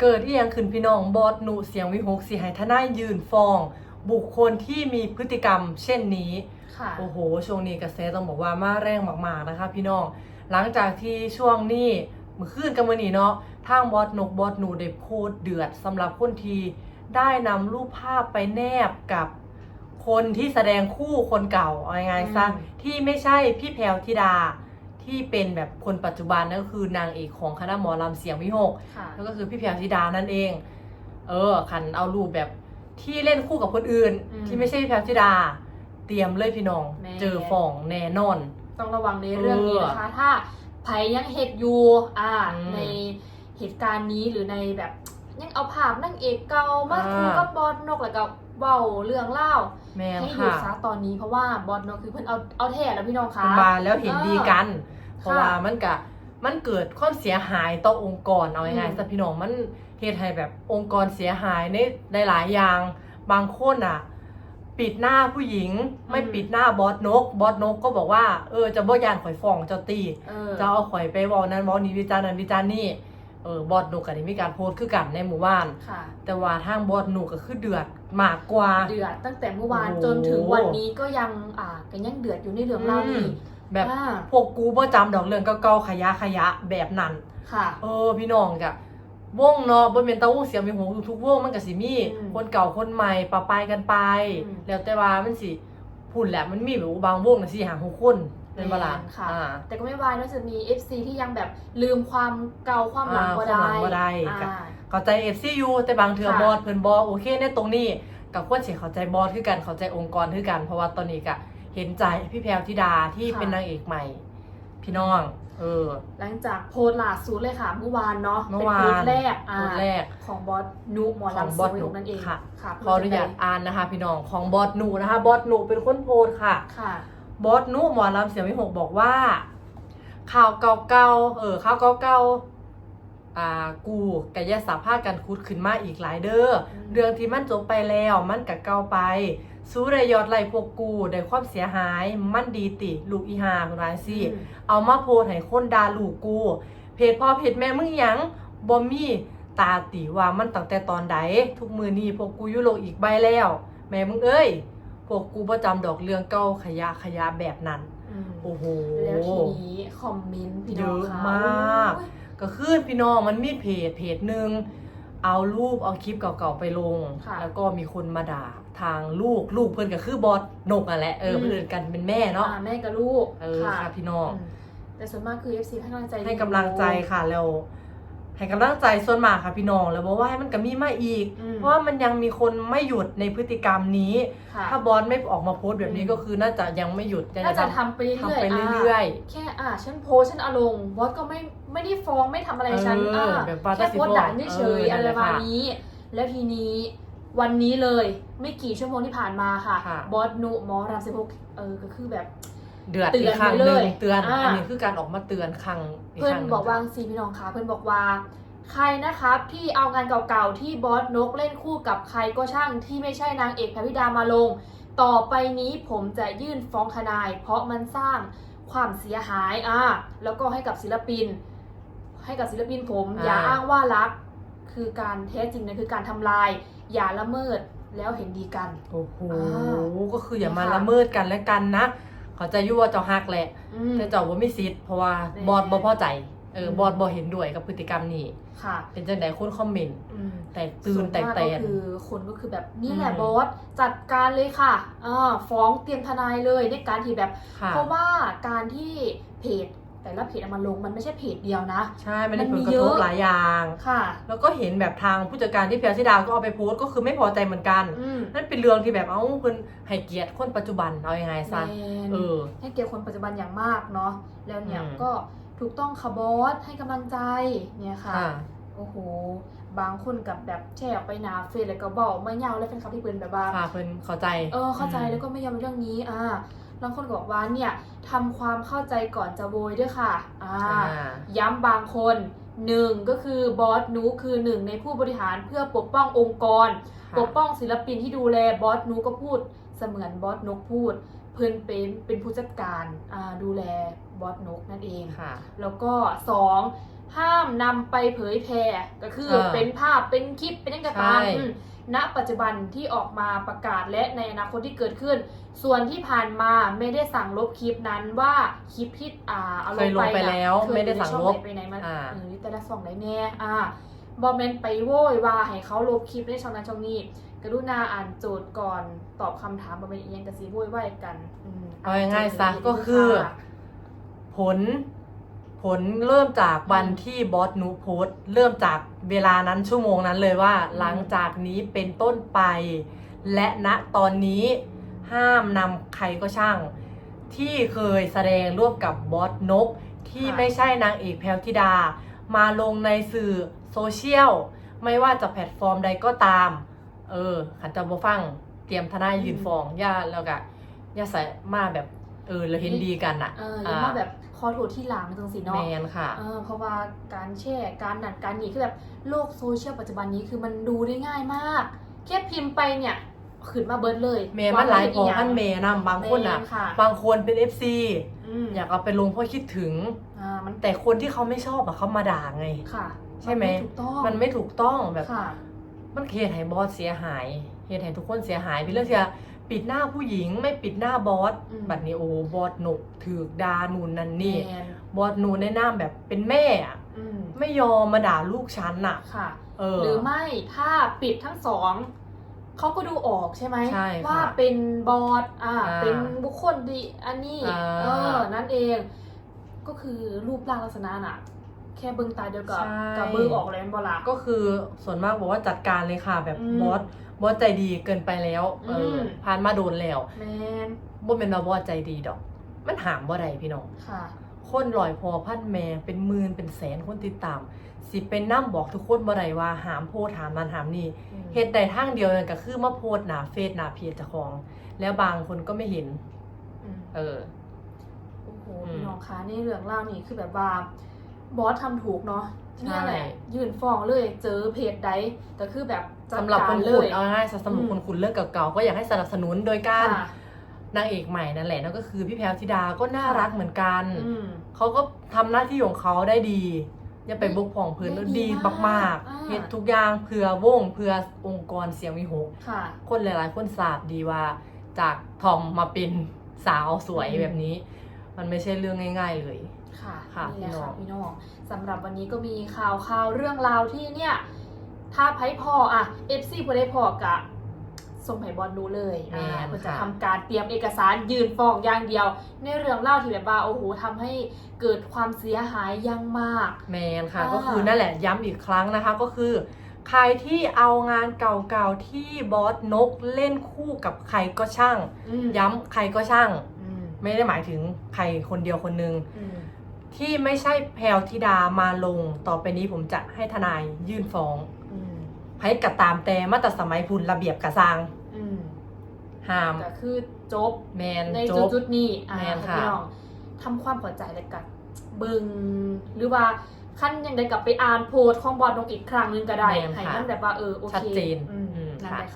เกิดอีหยังขึ้นพี่น้องบอสหนูเสียงวิหกสิให้ทนายยืนฟ้อง บุคคลที่มีพฤติกรรมเช่นนี้ ค่ะ โอ้โห ช่วงนี้กระแสต้องบอกว่ามาแรงมากๆนะคะ พี่น้อง หลังจากที่ช่วงนี้เมื่อคืนกันมื่อนี้เนาะทางบอสนกบอสหนูได้โพสต์เดือดสำหรับคนที่ได้นำรูปภาพไปแนบกับคนที่แสดงคู่คนเก่าเอาง่ายๆซะอืม ที่ไม่ใช่พี่แพรวธิดา ที่เป็นแบบคนปัจจุบันนั่นก็คือนางเอกของคณะหมอลำเสียงวิหกค่ะแล้วก็คือพี่แพรวธิดานั่นเอง เออคันเอารูปแบบที่เล่นคู่กับคนอื่น อืมที่ไม่ใช่พี่แพรวธิดา เตรียมเลยพี่น้องแน่เจอฝ่องแน่นอน ต้องระวังในเรื่องนี้นะคะ ถ้าไผยังเหตุอยู่อ่า อืมในเหตุการณ์นี้หรือในแบบ ยังเอาภาพนั่งเอกเก่ามาอ่าคู่กับบอสนกแล้วก็เบาเรื่องเล่าแม่นให้หยุดค่ะซะตอนนี้เพราะว่าบอสนกคือเพิ่นเอาเอาแท้แล้วพี่น้องคะคุณมาแล้วเห็นดีกัน เพราะค่ะว่ามันกะมันเกิดความเสียหายต่อองค์กรเอาง่ายอืมๆแต่พี่น้องมันเหตุให้แบบองค์กรเสียหายในหลายๆอย่าง บางคนอะ ปิดหน้าผู้หญิง ไม่ปิดหน้าบอสนก บอสนกก็บอกว่าเออจะบ่ยานข่อยฟ้องเจ้าตี เออ จะเอาข่อยไปเวอนั้นเวอนี้วิจารณ์นั้นวิจารณ์นี่ เออบอสนุกกันนี่มีการโพสต์คือกันในหมู่บ้าน ค่ะ แต่ว่าทางบอสนุกก็คือเดือดมากกว่า เดือดตั้งแต่เมื่อวานโอ้ จนถึงวันนี้ก็ยังอ่าก็ยังเดือดอยู่ในเรื่องเล่าอืนี้มแบบอ่าพวกกูบ่จำดอกเรื่องเก่าๆขยะขยะแบบนั้น ค่ะ เออพี่น้องกะวงเนาะบ่แม่นแตาวงเสียงมีหูทุกๆวงมันก็สิมีอืมคนเก่าคนใหม่ปะปายกันไป อืม แล้วแต่ว่ามันสิพุ่นแหละมันมีแบบว่าบางวงน่ะสิหาหกคน เป็นบ่ล่ะแม่นค่ะ อ่าแต่ก็ไม่วายเนอะจะมี FC ที่ยังแบบลืมความเก่าความหลังอ่าก็ความหลัได้งบ่ได้อ่าเข้าใจ FCU แต่บางเทื่อค่ะบอสเพิ่นบ่โอเคในตรงนี้กับควรสิเข้าใจบอสคือกันเข้าใจองค์กรคือกัน เพราะว่าตอนนี้ก็เห็นใจพี่แพรวธิดาที่เป็นนางเอกใหม่ พี่น้องเออหลังจากโพสต์ล่าสุดเลยค่ะ เมื่อวานเนาะเมื่เป็อนวานโพสต์แรกอ่าโพสต์แรกของบอสนุหมอของลำบอสเสียงหนูวิหกนั่นเองค่ะค่ะขออนุญาตอ่านนะคะ พี่น้องของบอสหนูนะคะ บอสหนูเป็นคนโพสต์ค่ะค่ะ บอสหนูหมอลำเสียงวิหกบอกว่า ข่าวเก่าๆเออข่าวเก่าๆอ่ากูกะยาสาภาพกันคุดขึ้นมาอีกหลายเด้ออืมเรื่องที่มันจบไปแล้วมันกะเก่าไปสู้ได้ยอดไล่พวกกูได้ความเสียหายมันดีติ ลูกอีหาคุณว่าสิอืมเอามาโพสต์ให้คนด่าลูกกู เพจพ่อเพจแม่มึงหยังบ่มีตาติว่ามันตั้งแต่ตอนใดทุกมือนี้พวกกูอยู่โลกอีกใบแล้ว แม่มึงเอ้ย พวกกูประจำดอกเรื่องเก่าขยะขยะแบบนั้นอืมโอ้โห แล้วทีนี้คอมเมนต์พี่น้องเยอะค่ะมากโอ้ยก็คือพี่น้องมันมีเพจเพจหนึ่งเอารูปเอาคลิปเก่าๆไปลงค่ะแล้วก็มีคนมาด่าทางลูกลูกเพื่อนก็คือบอสนกอะแหละเอออืมเพื่อนกันเป็นแม่เนาะอ่าแม่กับลูกเออค่ะพี่น้องมแต่ส่วนมากคือ FC ให้กำลังใจให้กำลังใจค่ะแล้ว ให้กำลังใจส่วนมากค่ะพี่น้องแล้วบอกว่าให้มันก็มีมาอีกอืมเพราะว่ามันยังมีคนไม่หยุดในพฤติกรรมนี้ ค่ะถ้าบอสไม่ออกมาโพสต์แบบนี้อืมก็คือน่าจะยังไม่หยุดยังน่าจะททำไปเรื่อยทำไปๆเรื่อยแค่อ่าฉันโพสต์ฉันเอาลงบอสก็ไม่ไม่ได้ฟ้องไม่ทำอะไรฉันเอออ่าแบบว่าแค่โพสต์ด่าเฉยเออๆอะไรประมาณนั่นแหละค่ะนี้ แล้วทีนี้วันนี้เลยไม่กี่ชั่วโมงที่ผ่านมาค่ะ ค่ะ บอสนุหมอรามสิบหกเออก็คือแบบ เดือดเตือีอนกครั้งหไว้นึ่เลงยเตือนอ่าอันนี้คือการออกมาเตือนครั้งอีเพื่อนครั้งหนึ่งบอกว่าค่ะซีพี่น้องคะเพื่อนบอกว่าใครนะครับที่เอางานเก่าๆที่บอสนกเล่นคู่กับใครก็ช่างที่ไม่ใช่นางเอกพระธิดามาลง ต่อไปนี้ผมจะยื่นฟ้องทนาย เพราะมันสร้างความเสียหายอะแล้วก็ให้กับศิลปิน ให้กับศิลปินผมอ่าอย่าอ้างว่ารัก คือการแท้จริงนะคือการทำลาย อย่าละเมิดแล้วเห็นดีกัน โอ้โหอ่าก็คืออย่ามาค่ะละเมิดกันและกันนะ เขาใจะยั่วาเจ้าฮักแหละอืม แต่เจ้าว่าไม่ซิดเพราะว่าแน่ บอสบ่พอใจเอออมบอสบ่เห็นด้วยกับพฤติกรรมนี้ค่ะเป็นจังไดคนคอมเมนต์อืมแตกตื่นแตกแตส่วนมากนก็คือคนก็คือแบบนี่แหละอืม บอสจัดการเลยค่ะอ่าฟ้องเตรียมทนายเลยในการที่แบบ ค่ะ เพราะว่าการที่เพจ แต่ละเพจเอามาลงมันไม่ใช่เพจเดียวนะ ใช่ มันได้มันผมีลกระเยทอะบหลายอย่าง ค่ะ แล้วก็เห็นแบบทางผู้จัดการที่เพียรธิดาก็เอาไปโพสต์ก็คือไม่พอใจเหมือนกันอืมนั่นเป็นเรื่องที่แบบเอ้าเพิ่นให้เกียรติคนปัจจุบันเอายังไงซะแมนเออ ให้เกียรติคนปัจจุบันอย่างมากเนาะ แล้วเนี่ยอืมก็ถูกต้องค่ะบอสให้กำลังใจเนี่ยค่ะค่ะ โอ้โห บางคนกับแบบแชร์ออกไปหนาเฟซแล้วก็บอกไม่ยาวแล้วเป็นคำที่เปินแบบว่าค่ะเพิ่นเข้าใจ เออเข้าใจมแล้วก็ไม่ยอมเรื่องนี้อ่า บางคนก็บอกว่าเนี่ยทำความเข้าใจก่อนจะโวยด้วยค่ะอ่าอ่าย้ำบางคนหนึ่งก็คือบอสนูคือหนึ่งในผู้บริหารเพื่อปกป้ององค์กร ปกป้องศิลปินที่ดูแลบอสนูก็พูดเสมือนบอสนกพูด เพื่อนเป็นเป็นผู้จัดการอ่าดูแลบอสนกนั่นเองค่ะแล้วก็สอง ห้ามนำไปเผยแพร่ก็คือเออเป็นภาพเป็นคลิปเป็นยังไงก็ตามใช่ อืมณปัจจุบันที่ออกมาประกาศและในอนาคตที่เกิดขึ้น ส่วนที่ผ่านมาไม่ได้สั่งลบคลิปนั้นว่าคลิปที่อ่าเอาลเคยงลไปงไปน่ะแล้วเคยไม่ได้อยู่ในสั่งช่อลบ ไหนไปไหนมาอ่า เออแต่ละส่องไหนแน่อ่าบอมเมนไปโวยว่าให้เขาลบคลิปในช่องนั้นช่องนี้ กรุณาอ่านโจทย์ก่อนตอบคำถามบอมเมนอีกอยังกระซีโวยไหวกันอืมเอาง่ายๆซะโจทก็คือค่ะผล ผลเริ่มจากวันที่บอสนูโพสต์เริ่มจากเวลานั้นชั่วโมงนั้นเลยว่าอืมหลังจากนี้เป็นต้นไป และณตอนนี้ห้ามนำใครก็ช่าง ที่เคยแสดงร่วมกับบอสนก ที่ไม่ใช่นางเอกแพลวธิดา มาลงในสื่อโซเชียล ไม่ว่าจะแพลตฟอร์มใดก็ตาม เออขันจะบ่ฟังเตรียมทนายยืนฟ้องย่าแล้วก็ย่าใส่มาแบบ เออเราเห็นดีกันอะเอออย่ามาแบบขอโทษที่หลังจังสิแมเนาะนค่ะเออเพราะว่าการแชร์การนัดการหนีคือแบบโลกโซเชียลปัจจุบันนี้คือมันดูได้ง่ายมาก แค่พิมพ์ไปเนี่ยขึ้นมาเบิร์ดเลยเมย์มันหลายพอว่พันเมย์นะบางคนอะแม่ค่ะบางคนเป็น FC อืมอยากเอาไปลงเพราะคิดถึงอ่ามันแต่คนที่เขาไม่ชอบอะเขามาด่าไงค่ะใช่ไหมนถูกต้องมันไม่ถูกต้องแบบค่ะมันเหตุให้บอสเสียหายเหตุให้ทุกคนเสียหายเป็นเรื่องที่ ปิดหน้าผู้หญิงไม่ปิดหน้าบอสอืม บัดนี้โอ้บอสหนกถือกดานูนนั่นนี่ แมนบอสนูนในหน้ามแบบเป็นแม่อะอืมไม่ยอมมาด่าลูกฉันน่ะ ค่ะ เออ หรือไม่ถ้าปิดทั้งสองเขาก็ดูออกใช่ไหมใช่ค่ะว่าเป็นบอสอ่าอ่าเป็นบุคคลดีอันนี้อ่า เออนั่นเอง ก็คือรูปร่างลักษณะน่ะ แค่เบิ้งตาเดียวกับใช่ กับเบิ้งออกแล้วบอละก็คือส่วนมากบอกว่าจัดการเลยค่ะ แบบอืมบอสบอสใจดีเกินไปแล้วเอออมผ่านมาโดนแล้วแมนบ่เป็นว่าบอสใจดีดอก มันหามบ่ได้พี่น้อง ค่ะ คนลอยพอพันแม่เป็นหมื่นเป็นแสนคนติดตาม สิเป็นน้ำบอกทุกคนบ่ได้ว่าหามโพสต์หามนั้นหามนี่เฮ็ดได้ทางเดียวนั่นก็คือมาโพสต์หน้าเฟซหน้าเพจเจ้าของ แล้วบางคนก็ไม่เห็น อืมเออ โอ้โหอืมพี่น้องคะนี่เรื่องเล่าวนี่คือแบบว่า บอสทำถูกเนาะใช่เนี่ยแหละยื่นฟ้องเลย เจอเพจใดก็คือแบบจัดสำหรับกาคนเลขุดยเอาง่ายๆสำหรับอืมคนขุดเรื่องเก่าๆก็อยากให้สนับสนุนโดยการค่ะนางเอกใหม่นั่นแหละนั่นก็คือพี่แพรวธิดาก็น่าค่ะรักเหมือนกันอืมเขาก็ทำหน้าที่ของเขาได้ดีอย่าไปบกพร่องเพื้นได้แล้วดีดีมากมากอ่าๆเฮ็ดทุกอย่างเพื่อวงเพื่อองค์กรเสียงวิหกค่ะคนหลายๆ คนทราบดีว่า จากทอมมาเป็นสาวสวยอืมแบบนี้ มันไม่ใช่เรื่องง่าย ๆเลย ค่ะค่ะนี่แหละค่ะพี่พี่น้น้อองงสำหรับวันนี้ก็มีข่าวข่าวเรื่องราวที่เนี่ย ถ้าไพ่พออะเอฟซีพอได้พอกะส่งให้บอลดูเลยอ่าเพื่อจะทำการเตรียมเอกสารยืนฟ้องอย่างเดียว ในเรื่องเล่าวที่แบบว่าโอ้โหทำให้เกิดความเสียหายอยังมาก แมนค่ะอ่าก็คือนั่นแหละย้ำอีกครั้งนะคะก็คือ ใครที่เอางานเก่าๆที่บอสนกเล่นคู่กับใครก็ช่างอืมย้ำใครก็ช่างอืมไม่ได้หมายถึงใครคนเดียวคนหนึ่งอืม ที่ไม่ใช่แพลวธิดามาลง ต่อไปนี้ผมจะให้ทนายยื่นฟ้องอืมให้กระตามแต่มาแตรสมัยพุนระเบียบกระซังอืมห้ามก็คือจบ แมนในจจุดบ จุดๆนี้อ่าแม่นให้ค่ะ พี่น้องทำความเข้าใจเลยกันเบิงหรือว่าขั้นยังได้กลับไปอ่านโพสต์ของบอลลงอีกครั้งหนึงก็ได้ แม่นค่ะให้มันแบบว่าเออโอเคชัดเจนอืมอืมนั่นค่ะ แหละค่ะ